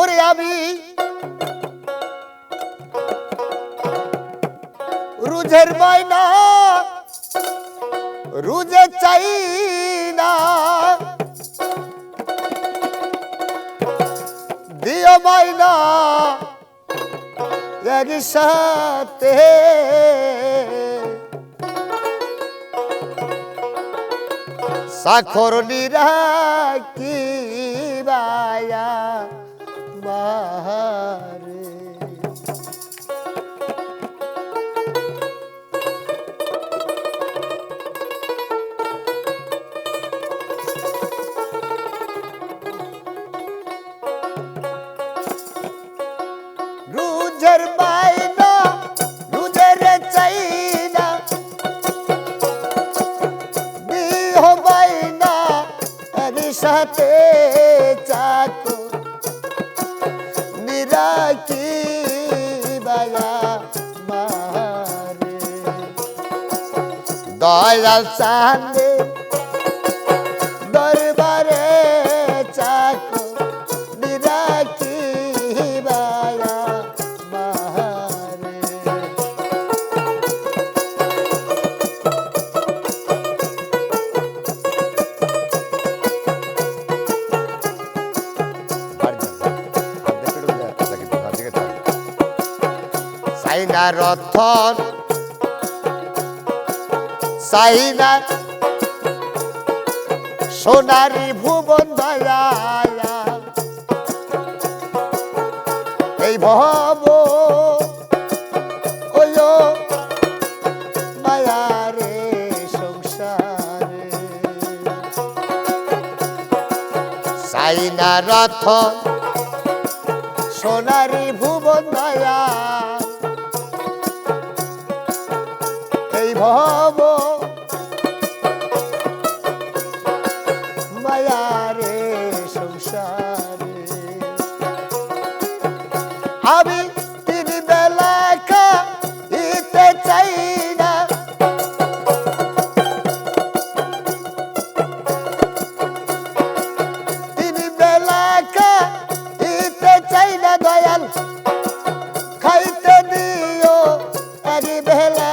ওরে আমি। রুজের মাইনা রুজে চাই না। দিও মাইনা একসাথে। সাখর নিরা কি বায়া রুজের বাইনা রুজের চাইনা। বিহ বাইনা একসাথে চাকো। নিরাকি বায়া মারে। দয়াল চান্দে সাইনা রথন সাইনা সোনারি ভুবন এই ভব রথন সোনারি ভুবন দয়া ভব। মায়ারে সংসারে। আমি তিন বেলা খাইতে চাই না। তিন বেলা খাইতে চাই না দয়াল। খাইতে দিও এক বেলা।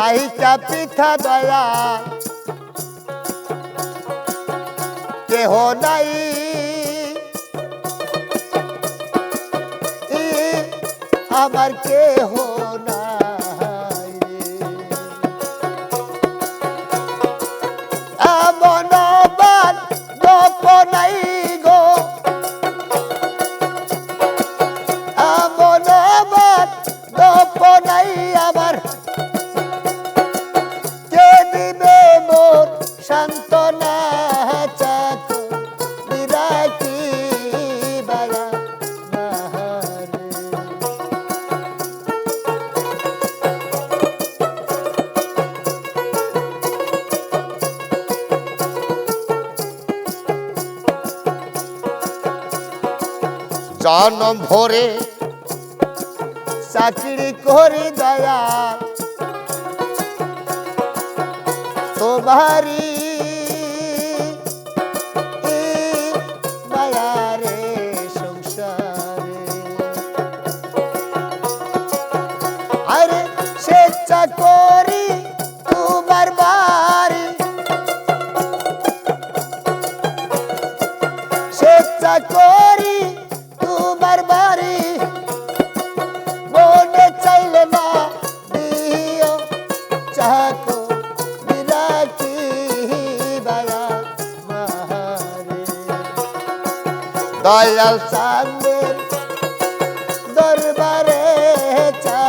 নাইচা পিঠা দয়া। কেহ নাই। আমার কেহ নাই। জনম ভরে চাকরি করি দয়া। তোমারি মায়ারে সংসারে। আরে স্বেচ্ছা করি তোমার বাড়ি। স্বেচ্ছা করি দয়াল চাঁদের দরবারে চাকো